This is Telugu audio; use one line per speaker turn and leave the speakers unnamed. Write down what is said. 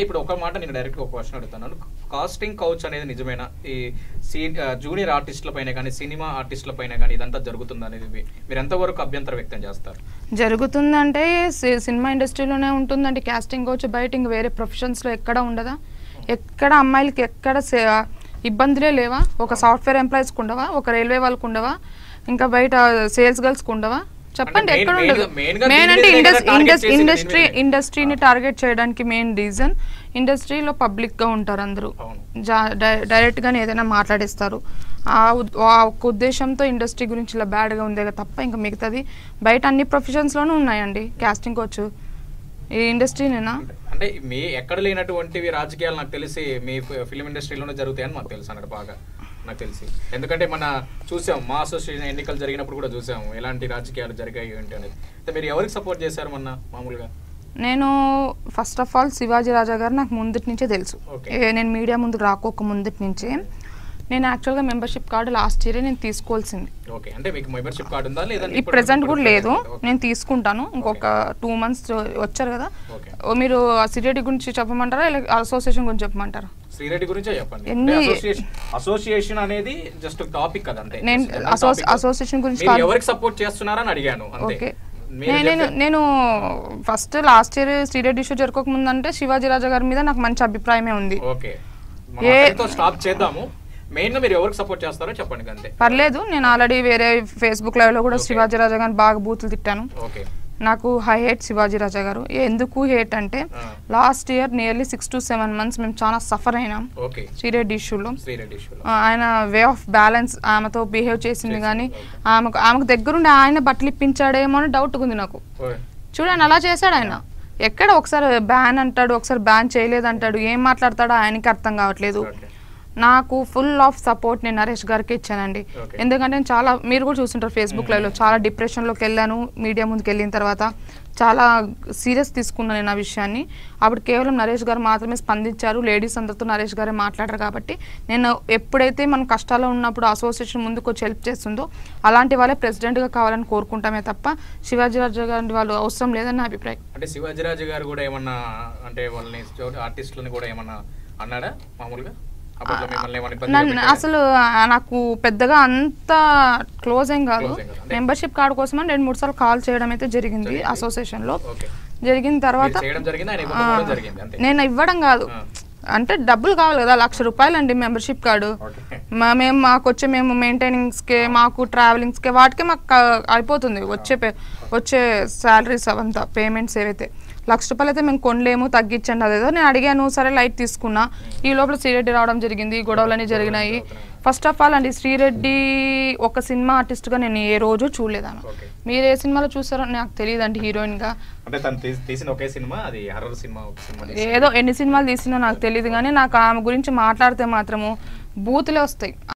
ఇప్పుడు ఒక మాట నేను డైరెక్ట్ ఒక క్వశ్చన్ అడుగుతున్నాను కాస్టింగ్ కౌచ్ అనేది నిజమేనా? ఈ సీ జూనియర్ ఆర్టిస్టుల పైన కానీ సినిమా ఆర్టిస్టుల పైన కానీ ఇదంతా జరుగుతుంది అనేది మీరు ఎంతవరకు అభ్యంతరం వ్యక్తం చేస్తారు?
జరుగుతుందంటే సి- సినిమా ఇండస్ట్రీలోనే ఉంటుందండి. క్యాస్టింగ్ కౌచ్ బయట ఇంక వేరే ప్రొఫెషన్స్లో ఎక్కడ ఉండదా? ఎక్కడ అమ్మాయిలకి ఎక్కడ సే- ఇబ్బందులే లేవా? ఒక సాఫ్ట్వేర్ ఎంప్లాయీస్కి ఉండవా? ఒక రైల్వే వాళ్ళకు ఉండవా? ఇంకా బయట సేల్స్ గర్ల్స్కి ఉండవా? చెప్పండి ఎక్కడ ఉండదు.
గా- గా
మెయిన్ అంటే ఇండస్ట్రీ. ఇండస్ట్రీని టార్గెట్ చేయడానికి మెయిన్ రీజన్ ఇండస్ట్రీలో పబ్లిక్గా ఉంటారు అందరూ.
అవును.
జా డై- డైరెక్ట్గానే ఏదైనా మాట్లాడేస్తారు. ఆ ఒక్క ఉద్దేశంతో ఇండస్ట్రీ గురించి ఇలా బ్యాడ్గా ఉందే తప్ప ఇంకా మిగతాది బయట అన్ని ప్రొఫెషన్స్లోనూ ఉన్నాయండి. క్యాస్టింగ్ వచ్చు ఈ ఇండస్ట్రీనేనా
అంటే మీ ఎక్కడ లేనటువంటివి రాజకీయాలు నాకు తెలిసి మీ ఫిలిం ఇండస్ట్రీలోనే జరుగుతాయని మాకు తెలుసు అన్నట్టు బాగా. నాకు తెలిసి. ఎందుకంటే మన చూసాం మా అసోసియేషన్ ఎన్నికలు జరిగినప్పుడు కూడా చూసాం ఎలాంటి రాజకీయాలు జరిగాయి ఏంటి అనేది. అయితే మీరు ఎవరికి సపోర్ట్ చేశారు మొన్న మామూలుగా?
నేను first of all Shivaji Raja గారు నాకు ముందటి నుంచే తెలుసు. నేను మీడియా ముందుకు రాకోక ముందటి నుంచే. నేను యాక్చువల్గా మెంబర్షిప్ కార్డు లాస్ట్ ఇయరే నేను తీసుకోవాల్సింది.
ఓకే అంటే మీకు మెంబర్షిప్ కార్డు ఉందా లేదా
ఈ ప్రెసెంట్ కూడా లేదు. నేను తీసుకుంటాను. ఇంకొక టూ మంత్స్ వచ్చారు కదా. మీరు సిరియడి గురించి చెప్పమంటారా? లేక అసోసియేషన్ గురించి చెప్పమంటారా?
శ్రీరెడ్డి గురించే చెప్పండి.
ఎన్ని-
అసోసియేషన్ అనేది జస్ట్ టాపిక్ కదా అంటే
నేను. అసోసియేషన్ గురించి
మీరు
కాదు.
ఎవరికి సపోర్ట్ చేస్తున్నారని అడిగాను అంతే.
ఓకే. నేను నేను first last year Sri Reddy issue జరగక ముందు అంటే శివాజీ రాజా గారి మీద నాకు మంచి అభిప్రాయమే ఉంది.
ఓకే. స్టాప్ చేద్దాము. మెయిన్గా మీరు ఎవరికి సపోర్ట్ చేస్తారో చెప్పండి అంతే.
పర్లేదు నేను ఆల్రెడీ వేరే ఫేస్బుక్ లైవ్లో కూడా. శివాజీ రాజా గారిని బాగా బూతులు తిట్టాను.
ఓకే.
నాకు హై హేట్ శివాజీ రాజా గారు. ఎందుకు హేట్ అంటే. Last year nearly six to seven months మేము చాలా సఫర్ అయినాం. శ్రీరెడ్డి ఇష్యూలో. ఆయన వే ఆఫ్ బ్యాలెన్స్ ఆమెతో బిహేవ్ చేసింది కానీ. ఆమెకు ఆమెకు దగ్గరుండి ఆయన బట్టలు ఇప్పించాడేమో అని డౌట్ ఉంది నాకు. చూడండి అలా చేశాడు ఆయన. ఎక్కడ ఒకసారి బ్యాన్ అంటాడు ఒకసారి బ్యాన్ చేయలేదు అంటాడు ఏం మాట్లాడతాడో ఆయనకి అర్థం కావట్లేదు. నాకు ఫుల్ ఆఫ్ సపోర్ట్ నేను నరేష్ గారికి ఇచ్చానండి. ఎందుకంటే నేను చాలా మీరు కూడా చూస్తుంటారు ఫేస్బుక్ లైవ్లో చాలా డిప్రెషన్లోకి వెళ్ళాను మీడియా ముందుకు వెళ్ళిన తర్వాత చాలా సీరియస్ తీసుకున్నాను నేను ఆ విషయాన్ని. అప్పుడు కేవలం నరేష్ గారు మాత్రమే స్పందించారు లేడీస్ అందరితో నరేష్ గారే మాట్లాడారు కాబట్టి నేను ఎప్పుడైతే మనం కష్టాల్లో ఉన్నప్పుడు అసోసియేషన్ ముందుకు వచ్చి హెల్ప్ చేస్తుందో అలాంటి వాళ్ళే ప్రెసిడెంట్గా కావాలని కోరుకుంటామే తప్ప శివాజీ రాజా గారి వాళ్ళు అవసరం లేదని నా అభిప్రాయం.
అంటే శివాజీరాజు గారు కూడా ఏమన్నా అంటే వాళ్ళని ఆర్టిస్టులని కూడా ఏమన్నా అన్నాడా మామూలుగా?
అసలు నాకు పెద్దగా అంత క్లోజ్ ఏం కాదు. మెంబర్షిప్ కార్డు కోసం అని రెండు మూడు సార్లు కాల్ చేయడం అయితే జరిగింది.
అసోసియేషన్లో
జరిగిన తర్వాత నేను ఇవ్వడం కాదు. అంటే డబ్బులు కావాలి కదా లక్ష రూపాయలు అండి మెంబర్షిప్ కార్డు మేము మాకు వచ్చే మేము మెయింటైనింగ్స్కే మాకు ట్రావెలింగ్స్కే వాటికే మాకు అయిపోతుంది. వచ్చే వచ్చే శాలరీస్ అవంతా పేమెంట్స్ ఏవైతే. లక్ష రూపాయలు అయితే మేము కొనలేము తగ్గించండి అదేదో. నేను అడిగాను సరే లైట్ తీసుకున్నా. ఈ లోపల శ్రీరెడ్డి రావడం జరిగింది గొడవలన్నీ జరిగినాయి. ఫస్ట్ ఆఫ్ ఆల్ అండి శ్రీరెడ్డి ఒక సినిమా ఆర్టిస్ట్గా నేను ఏ రోజు చూడలేదాను మీరు ఏ సినిమాలో చూసారో నాకు హీరోయిన్గా.
ఒక సినిమా తీసి-
ఏదో ఎన్ని సినిమాలు తీసినా నాకు తెలియదు కానీ నాకు ఆమె గురించి మాట్లాడితే మాత్రము బూతులే వస్తాయి.